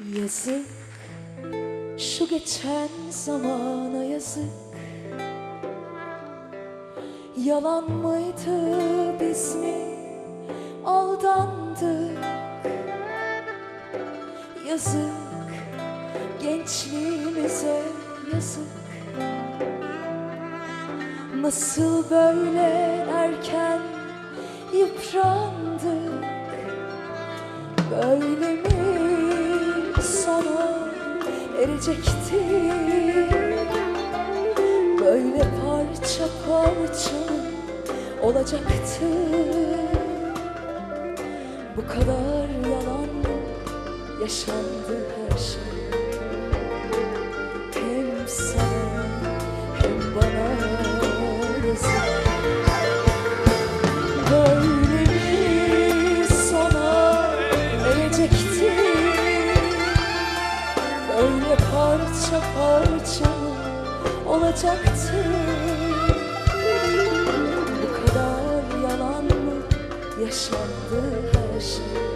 Yazık. Şu geçen zamana yazık. Yalan mıydı biz mi aldandık? Yazık. Gençliğimize yazık. Nasıl böyle erken yıprandık? Böyle mi erecekti Böyle parça parça olacaktı. Bu kadar yalan yaşandı her şey olacaktı. Bu kadar yalan mı yaşandı her şey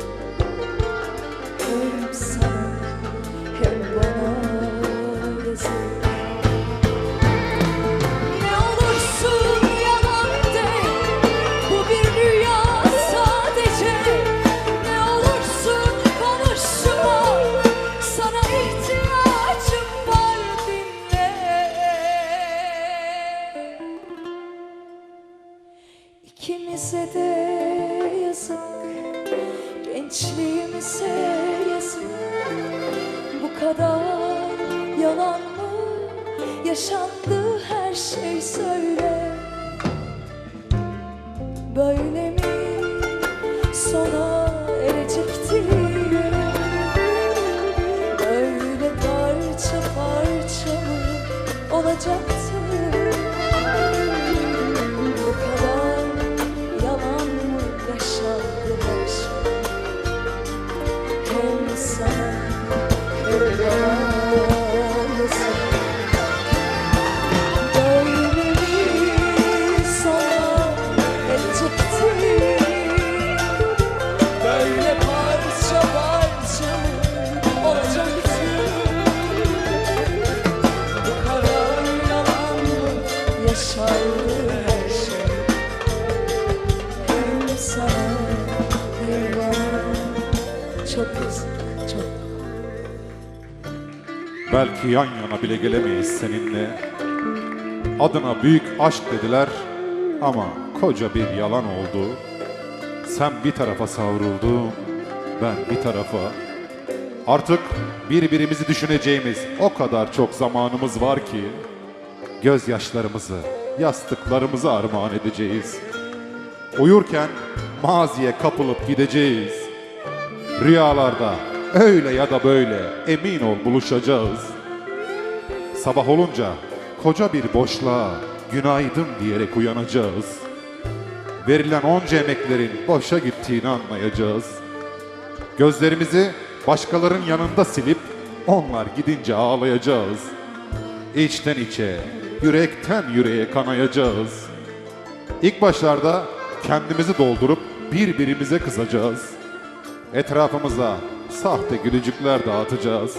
İkimize de yazık. Gençliğimize yazık. Bu kadar yalan mı? Yaşandı her şey söyle. Böyle mi? Sona Belki yan yana bile gelemeyiz seninle. Adına büyük aşk dediler ama koca bir yalan oldu. Sen bir tarafa savruldun, ben bir tarafa. Artık birbirimizi düşüneceğimiz o kadar çok zamanımız var ki gözyaşlarımızı, yastıklarımızı armağan edeceğiz. Uyurken maziye kapılıp gideceğiz. Rüyalarda öyle ya da böyle emin ol buluşacağız. Sabah olunca koca bir boşluğa günaydın diyerek uyanacağız. Verilen onca emeklerin boşa gittiğini anlayacağız. Gözlerimizi başkalarının yanında silip onlar gidince ağlayacağız. İçten içe, yürekten yüreğe kanayacağız. İlk başlarda kendimizi doldurup birbirimize kızacağız. Etrafımıza sahte gülücükler dağıtacağız.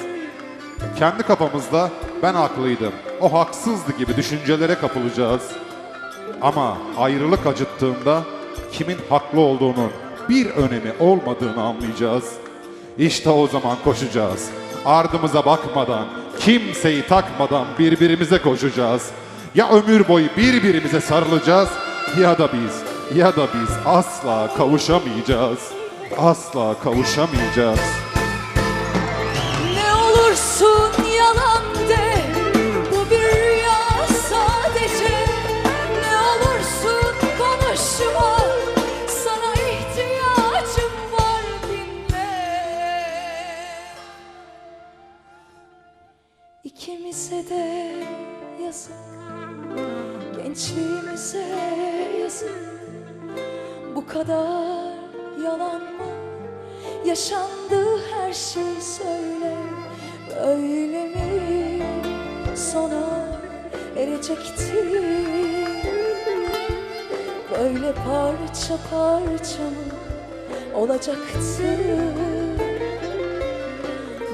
Kendi kafamızda ben haklıydım, o haksızdı gibi düşüncelere kapılacağız. Ama ayrılık acıttığında kimin haklı olduğunun bir önemi olmadığını anlayacağız. İşte o zaman koşacağız. Ardımıza bakmadan, kimseyi takmadan birbirimize koşacağız. Ya ömür boyu birbirimize sarılacağız ya da biz, ya da biz asla kavuşamayacağız. Asla kavuşamayacağız. İkimize de yazık. Gençliğimize yazık. Bu kadar yalan mı? Yaşandı her şey söyle. Böyle mi? Sona erecekti. Böyle parça parça mı olacaktı?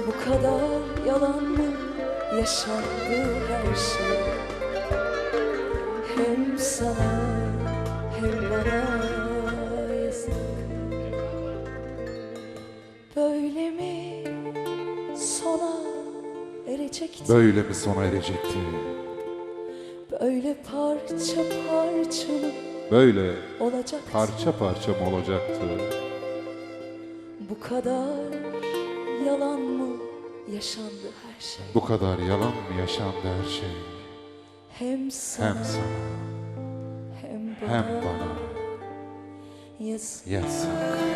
Bu kadar yalan mı yaşandı her şey Hem sana hem bana yazık Böyle mi sona erecekti Böyle mi sona erecekti? Böyle parça parça mı Böyle olacaktı parça parça mı olacaktı? Bu kadar yalan mı yaşandı her şey Bu kadar yalan mı yaşandı her şey? Hem sana Hem sana hem bana, hem bana yazık yazık.